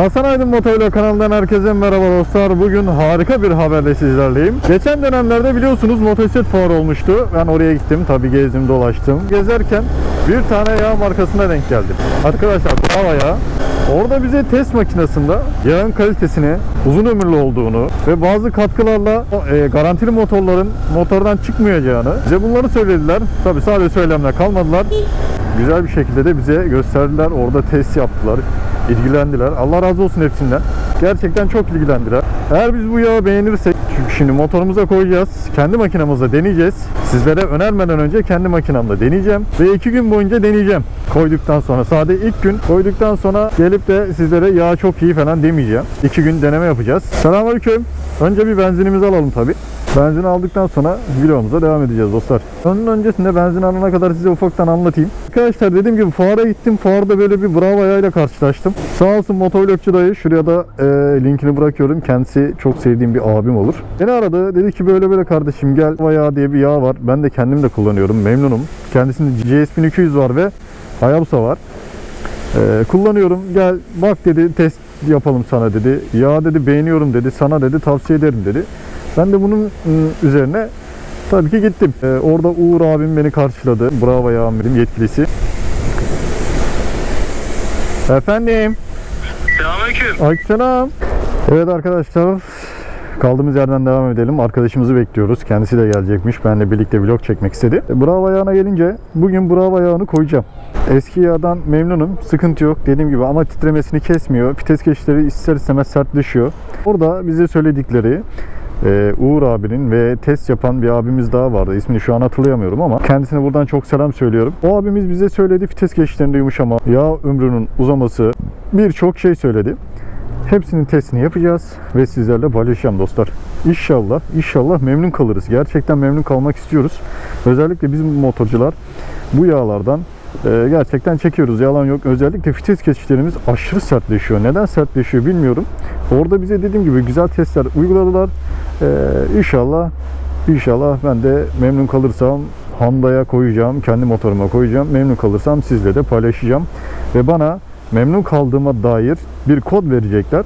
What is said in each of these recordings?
Hasan Aydın Motovlog kanalından herkese merhaba dostlar. Bugün harika bir haberle sizlerleyim. Geçen dönemlerde biliyorsunuz motosiklet fuarı olmuştu. Ben oraya gittim. Tabi gezdim dolaştım. Gezerken bir tane yağ markasına denk geldim. Arkadaşlar Brava yağı. Orada bize test makinesinde yağın kalitesini, uzun ömürlü olduğunu ve bazı katkılarla e, garantili motorların motordan çıkmayacağını bize bunları söylediler. Tabi sadece söylemle kalmadılar. Güzel bir şekilde de bize gösterdiler. Orada test yaptılar ilgilendiler. Allah razı olsun hepsinden. Gerçekten çok ilgilendiler. Eğer biz bu yağı beğenirsek, çünkü şimdi motorumuza koyacağız, kendi makinamızda deneyeceğiz. Sizlere önermeden önce kendi makinamda deneyeceğim ve iki gün boyunca deneyeceğim. Koyduktan sonra, sadece ilk gün koyduktan sonra gelip de sizlere yağ çok iyi falan demeyeceğim. İki gün deneme yapacağız. Selamünaleyküm. Önce bir benzinimizi alalım tabi. Benzin aldıktan sonra videomuza devam edeceğiz dostlar. Onun öncesinde benzin alana kadar size ufaktan anlatayım. Arkadaşlar dediğim gibi fuara gittim. Fuarda böyle bir Bravo yağıyla karşılaştım. Sağ olsun motovlogçu dayı. Şuraya da e, linkini bırakıyorum. Kendisi çok sevdiğim bir abim olur. Beni aradı. Dedi ki böyle böyle kardeşim gel. Bravo diye bir yağ var. Ben de kendim de kullanıyorum. Memnunum. Kendisinde GS 1200 var ve Hayabusa var. E, kullanıyorum. Gel bak dedi test yapalım sana dedi. Ya dedi beğeniyorum dedi. Sana dedi tavsiye ederim dedi. Ben de bunun ı, üzerine tabii ki gittim. Ee, orada Uğur abim beni karşıladı. Bravo ya amirim yetkilisi. Efendim. Selamünaleyküm. Aleykümselam. Evet arkadaşlar. Kaldığımız yerden devam edelim. Arkadaşımızı bekliyoruz. Kendisi de gelecekmiş. Benle birlikte vlog çekmek istedi. Bravo ayağına gelince bugün bravo ayağını koyacağım. Eski yağdan memnunum. Sıkıntı yok dediğim gibi ama titremesini kesmiyor. Vites geçişleri ister istemez sertleşiyor. Orada bize söyledikleri ee, Uğur abinin ve test yapan bir abimiz daha vardı. İsmini şu an hatırlayamıyorum ama kendisine buradan çok selam söylüyorum. O abimiz bize söyledi vites geçişlerinde yumuşama, yağ ömrünün uzaması birçok şey söyledi. Hepsinin testini yapacağız ve sizlerle paylaşacağım dostlar. İnşallah, inşallah memnun kalırız. Gerçekten memnun kalmak istiyoruz. Özellikle bizim motorcular bu yağlardan e, gerçekten çekiyoruz. Yalan yok. Özellikle vites geçişlerimiz aşırı sertleşiyor. Neden sertleşiyor bilmiyorum. Orada bize dediğim gibi güzel testler uyguladılar. E, inşallah, inşallah ben de memnun kalırsam Honda'ya koyacağım, kendi motoruma koyacağım. Memnun kalırsam sizle de paylaşacağım. Ve bana memnun kaldığıma dair bir kod verecekler.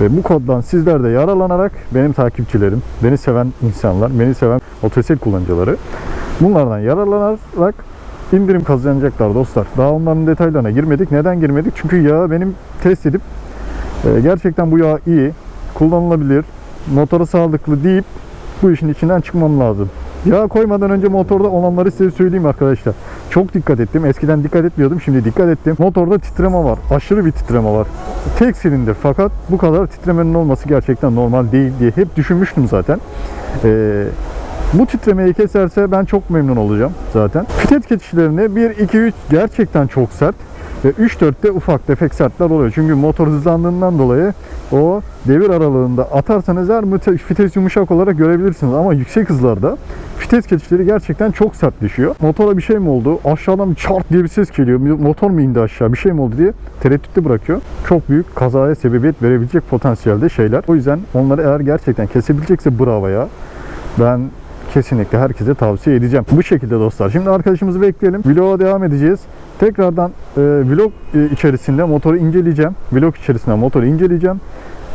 Ve bu koddan sizler de yararlanarak benim takipçilerim, beni seven insanlar, beni seven otosiklet kullanıcıları bunlardan yararlanarak indirim kazanacaklar dostlar. Daha onların detaylarına girmedik. Neden girmedik? Çünkü yağı benim test edip e, gerçekten bu yağ iyi, kullanılabilir, motora sağlıklı deyip bu işin içinden çıkmam lazım. Yağ koymadan önce motorda olanları size söyleyeyim arkadaşlar. Çok dikkat ettim. Eskiden dikkat etmiyordum. Şimdi dikkat ettim. Motorda titreme var. Aşırı bir titreme var. Tek silindir fakat bu kadar titremenin olması gerçekten normal değil diye hep düşünmüştüm zaten. Ee, bu titremeyi keserse ben çok memnun olacağım zaten. Fitet geçişlerinde 1, 2, 3 gerçekten çok sert. Ve 3-4'te ufak tefek sertler oluyor. Çünkü motor hızlandığından dolayı o devir aralığında atarsanız her fites yumuşak olarak görebilirsiniz. Ama yüksek hızlarda fites geçişleri gerçekten çok sertleşiyor. Motora bir şey mi oldu? Aşağıdan bir çart diye bir ses geliyor. Motor mu indi aşağı? Bir şey mi oldu diye tereddütte bırakıyor. Çok büyük kazaya sebebiyet verebilecek potansiyelde şeyler. O yüzden onları eğer gerçekten kesebilecekse bravo ya. Ben kesinlikle herkese tavsiye edeceğim. Bu şekilde dostlar. Şimdi arkadaşımızı bekleyelim. Vloga devam edeceğiz. Tekrardan e, vlog e, içerisinde motoru inceleyeceğim. Vlog içerisinde motoru inceleyeceğim.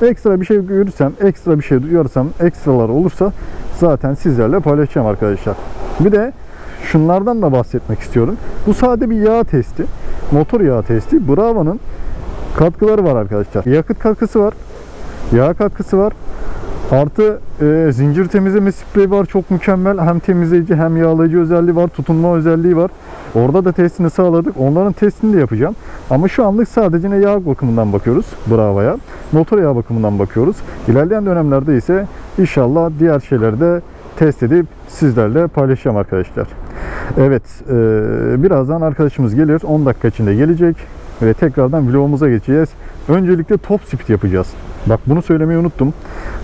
Ekstra bir şey görürsem, ekstra bir şey duyarsam, ekstralar olursa zaten sizlerle paylaşacağım arkadaşlar. Bir de şunlardan da bahsetmek istiyorum. Bu sade bir yağ testi. Motor yağ testi. Bravo'nun katkıları var arkadaşlar. Yakıt katkısı var. Yağ katkısı var. Artı e, zincir temizleme spreyi var çok mükemmel. Hem temizleyici hem yağlayıcı özelliği var. Tutunma özelliği var. Orada da testini sağladık. Onların testini de yapacağım. Ama şu anlık sadece ne yağ bakımından bakıyoruz. Bravo'ya. Motor yağ bakımından bakıyoruz. İlerleyen dönemlerde ise inşallah diğer şeyleri de test edip sizlerle paylaşacağım arkadaşlar. Evet. E, birazdan arkadaşımız gelir. 10 dakika içinde gelecek. Ve tekrardan vlogumuza geçeceğiz. Öncelikle top speed yapacağız. Bak bunu söylemeyi unuttum.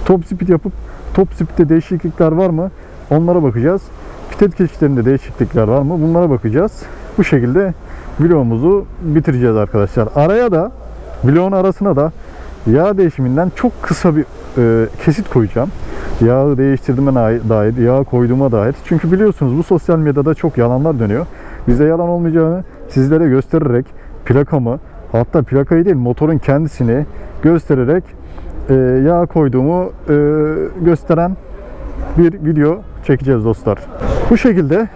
Top speed yapıp top speed'de değişiklikler var mı? Onlara bakacağız. Pitet geçişlerinde değişiklikler var mı? Bunlara bakacağız. Bu şekilde vlogumuzu bitireceğiz arkadaşlar. Araya da vlogun arasına da yağ değişiminden çok kısa bir e, kesit koyacağım. Yağı değiştirdiğime dair, yağ koyduğuma dair. Çünkü biliyorsunuz bu sosyal medyada çok yalanlar dönüyor. Bize yalan olmayacağını sizlere göstererek plakamı hatta plakayı değil motorun kendisini göstererek e, yağ koyduğumu e, gösteren bir video çekeceğiz dostlar. Bu şekilde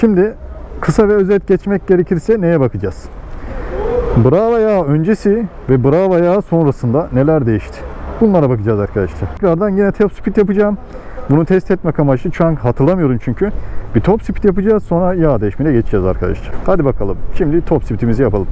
şimdi kısa ve özet geçmek gerekirse neye bakacağız? Bravo yağı öncesi ve Bravo yağı sonrasında neler değişti? Bunlara bakacağız arkadaşlar. Tekrardan yine top speed yapacağım. Bunu test etmek amaçlı şu an hatırlamıyorum çünkü. Bir top speed yapacağız sonra yağ değişimine geçeceğiz arkadaşlar. Hadi bakalım. Şimdi top speedimizi yapalım.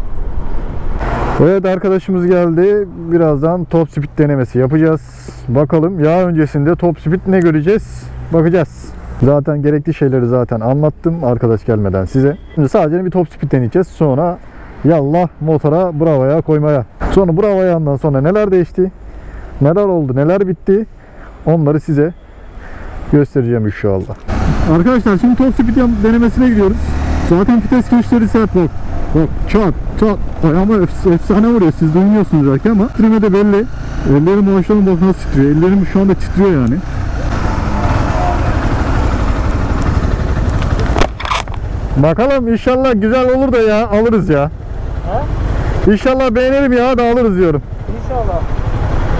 Evet arkadaşımız geldi. Birazdan top speed denemesi yapacağız. Bakalım yağ öncesinde top speed ne göreceğiz? Bakacağız. Zaten gerekli şeyleri zaten anlattım arkadaş gelmeden size. Şimdi sadece bir top speed deneyeceğiz. Sonra yallah motora bravo yağ koymaya. Sonra bravo yağından sonra neler değişti? Neler oldu? Neler bitti? Onları size göstereceğim inşallah. Arkadaşlar şimdi top speed denemesine gidiyoruz. Zaten vites geçişleri sert bak. Bak çat çat. Ayağıma efs- efsane vuruyor. Siz duymuyorsunuz belki ama titreme de belli. Ellerim maşallah bak nasıl titriyor. Ellerim şu anda titriyor yani. Bakalım inşallah güzel olur da ya alırız ya. İnşallah beğenirim ya da alırız diyorum. İnşallah.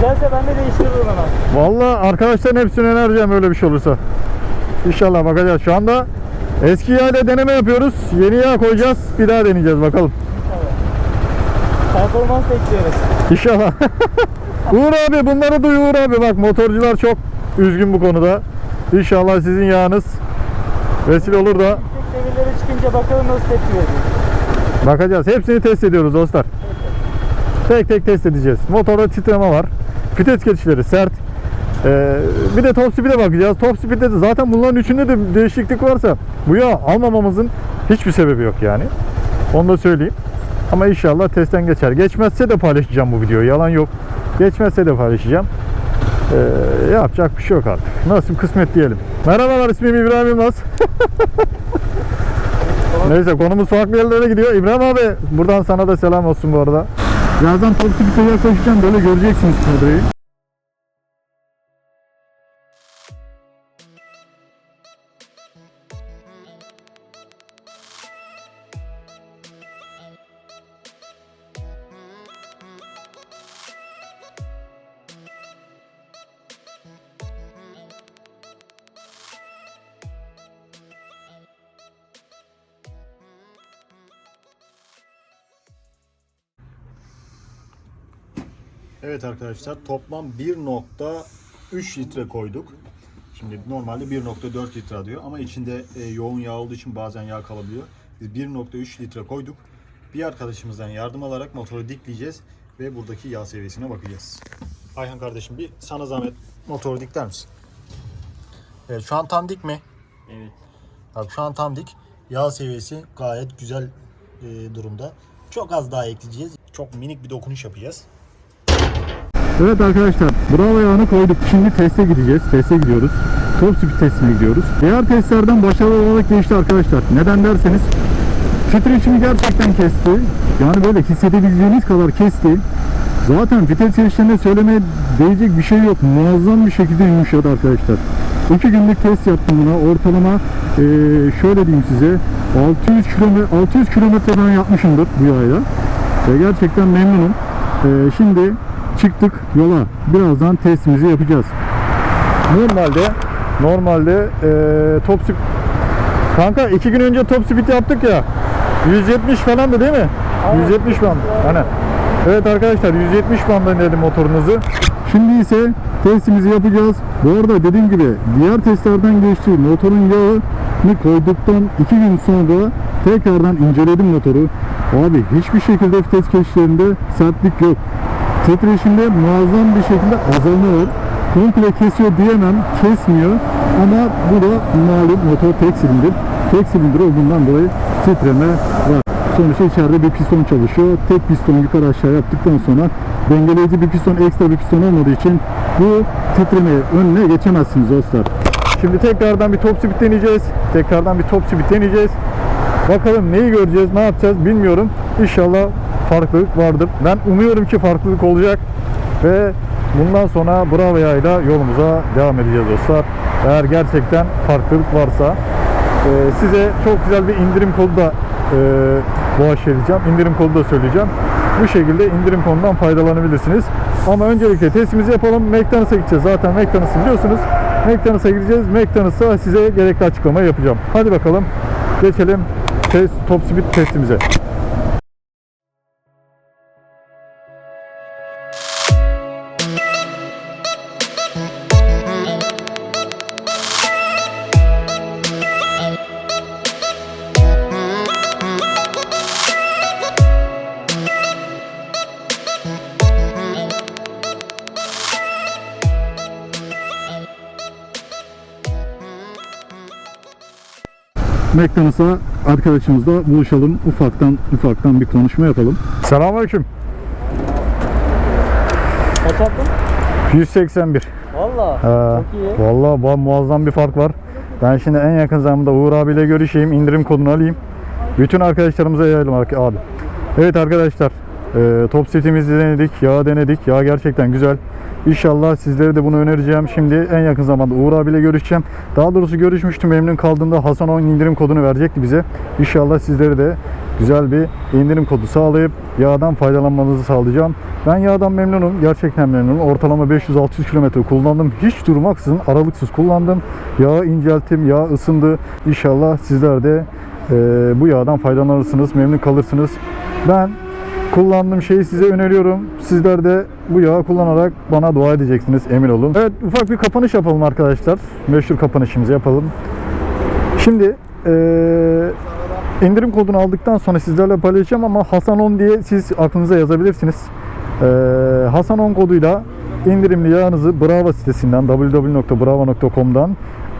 Güzelse ben de değiştiririm hemen. Vallahi arkadaşların hepsini önereceğim öyle bir şey olursa. İnşallah bakacağız. Şu anda eski yağ ile deneme yapıyoruz. Yeni yağ koyacağız. Bir daha deneyeceğiz bakalım. Performans bekliyoruz. İnşallah. Uğur abi bunları duy Uğur abi. Bak motorcular çok üzgün bu konuda. İnşallah sizin yağınız vesile olur da devirlere çıkınca bakalım nasıl tepki veriyor. bakacağız. Hepsini test ediyoruz dostlar. Tek tek test edeceğiz. Motorda titreme var. Vites geçişleri sert. Ee, bir de top speed'e bakacağız. Top speed'de de zaten bunların üçünde de değişiklik varsa bu yağ almamamızın hiçbir sebebi yok yani. Onu da söyleyeyim. Ama inşallah testten geçer. Geçmezse de paylaşacağım bu videoyu. Yalan yok. Geçmezse de paylaşacağım. Ee, yapacak bir şey yok artık. Nasip kısmet diyelim. Merhabalar ismim İbrahim Yılmaz. Neyse konumuz farklı yerlere gidiyor. İbrahim abi buradan sana da selam olsun bu arada. Birazdan top speed'e yaklaşacağım. Böyle göreceksiniz kadroyu. Evet arkadaşlar toplam 1.3 litre koyduk. Şimdi normalde 1.4 litre diyor ama içinde e, yoğun yağ olduğu için bazen yağ kalabiliyor. Biz 1.3 litre koyduk. Bir arkadaşımızdan yardım alarak motoru dikleyeceğiz ve buradaki yağ seviyesine bakacağız. Ayhan kardeşim bir sana zahmet motoru dikler misin? Evet şu an tam dik mi? Evet. Bak şu an tam dik. Yağ seviyesi gayet güzel e, durumda. Çok az daha ekleyeceğiz. Çok minik bir dokunuş yapacağız. Evet arkadaşlar bravo yağını koyduk. Şimdi teste gideceğiz. Teste gidiyoruz. Top speed testine gidiyoruz. Diğer testlerden başarılı olarak geçti arkadaşlar. Neden derseniz titreşimi gerçekten kesti. Yani böyle hissedebileceğiniz kadar kesti. Zaten vites geçişlerinde söylemeye değecek bir şey yok. Muazzam bir şekilde yumuşadı arkadaşlar. 2 günlük test yaptım buna. Ortalama eee, şöyle diyeyim size 600 kilometre 600 kilometreden yapmışımdır bu yayla. Ve gerçekten memnunum. Eee, şimdi çıktık yola. Birazdan testimizi yapacağız. Normalde normalde eee top speed Kanka iki gün önce top speed yaptık ya. 170 falandı değil mi? 170 band. Aynen. Evet arkadaşlar 170 banda dedim motorunuzu. Şimdi ise testimizi yapacağız. Bu arada dediğim gibi diğer testlerden geçti. Motorun yağını koyduktan 2 gün sonra tekrardan inceledim motoru. Abi hiçbir şekilde vites geçişlerinde sertlik yok. Titreşimde muazzam bir şekilde azalma var. Komple kesiyor diyemem, kesmiyor. Ama bu da malum motor tek silindir. Tek silindir olduğundan dolayı titreme var. Sonuçta içeride bir piston çalışıyor. Tek piston yukarı aşağı yaptıktan sonra dengeleyici bir piston, ekstra bir piston olmadığı için bu titremeyi önüne geçemezsiniz dostlar. Şimdi tekrardan bir top speed deneyeceğiz. Tekrardan bir top speed deneyeceğiz. Bakalım neyi göreceğiz, ne yapacağız bilmiyorum. İnşallah farklılık vardır. Ben umuyorum ki farklılık olacak ve bundan sonra Bravo yayla yolumuza devam edeceğiz dostlar. Eğer gerçekten farklılık varsa e, size çok güzel bir indirim kodu da e, bağışlayacağım. İndirim kodu da söyleyeceğim. Bu şekilde indirim kodundan faydalanabilirsiniz. Ama öncelikle testimizi yapalım. McDonald's'a gideceğiz. Zaten McDonald's'ı biliyorsunuz. McDonald's'a gideceğiz. McDonald's'a size gerekli açıklama yapacağım. Hadi bakalım. Geçelim test, top speed testimize. McDonald's'a arkadaşımızla buluşalım. Ufaktan ufaktan bir konuşma yapalım. Selamünaleyküm. Kaç attın? 181. Valla. Ee, Çok iyi. Vallahi bu muazzam bir fark var. Ben şimdi en yakın zamanda Uğur abiyle görüşeyim, indirim kodunu alayım. Bütün arkadaşlarımıza yayalım abi. Evet arkadaşlar, e, top setimizi denedik, yağ denedik. Yağ gerçekten güzel. İnşallah sizlere de bunu önereceğim. Şimdi en yakın zamanda Uğur abiyle görüşeceğim. Daha doğrusu görüşmüştüm memnun kaldığında Hasan 10 indirim kodunu verecekti bize. İnşallah sizlere de güzel bir indirim kodu sağlayıp yağdan faydalanmanızı sağlayacağım. Ben yağdan memnunum. Gerçekten memnunum. Ortalama 500-600 kilometre kullandım. Hiç durmaksızın aralıksız kullandım. Yağı incelttim. Yağ ısındı. İnşallah sizler de e, bu yağdan faydalanırsınız. Memnun kalırsınız. Ben kullandığım şeyi size öneriyorum. Sizler de bu yağı kullanarak bana dua edeceksiniz. Emin olun. Evet ufak bir kapanış yapalım arkadaşlar. Meşhur kapanışımızı yapalım. Şimdi eee, indirim kodunu aldıktan sonra sizlerle paylaşacağım ama Hasan 10 diye siz aklınıza yazabilirsiniz. Eee Hasan 10 koduyla indirimli yağınızı Brava sitesinden www.brava.com'dan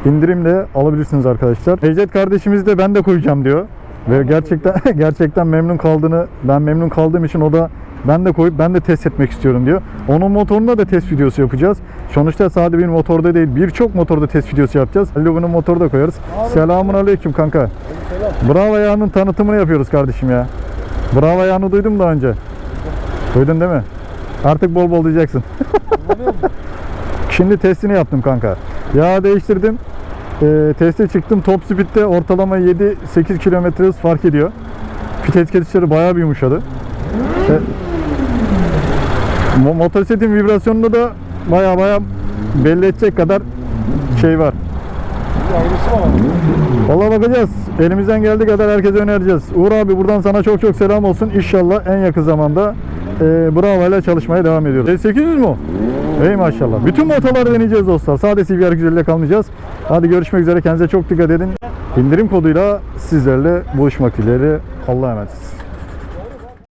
indirimle alabilirsiniz arkadaşlar. Necdet kardeşimiz de ben de koyacağım diyor. Ve gerçekten gerçekten memnun kaldığını ben memnun kaldığım için o da ben de koyup ben de test etmek istiyorum diyor. Onun motorunda da test videosu yapacağız. Sonuçta sadece bir motorda değil birçok motorda test videosu yapacağız. Halil'in motoru da koyarız. Selamun aleyküm kanka. Bravo yağının tanıtımını yapıyoruz kardeşim ya. Bravo yağını duydun mu daha önce? Duydun değil mi? Artık bol bol diyeceksin. Şimdi testini yaptım kanka. Yağ değiştirdim. Ee, teste çıktım. Top speed'de ortalama 7-8 kilometre hız fark ediyor. Fit etiketçileri bayağı bir yumuşadı. E, mo- motosikletin vibrasyonunu da bayağı bayağı belli edecek kadar şey var. Bir ayrısı var ama. Valla bakacağız. Elimizden geldiği kadar herkese önereceğiz. Uğur abi buradan sana çok çok selam olsun. İnşallah en yakın zamanda e, Bravo ile çalışmaya devam ediyoruz. E, 800 mü? o? Ey maşallah. Bütün motorları deneyeceğiz dostlar. Sadece CBR güzeliyle kalmayacağız. Hadi görüşmek üzere. Kendinize çok dikkat edin. İndirim koduyla sizlerle buluşmak dileğiyle. Allah'a emanet.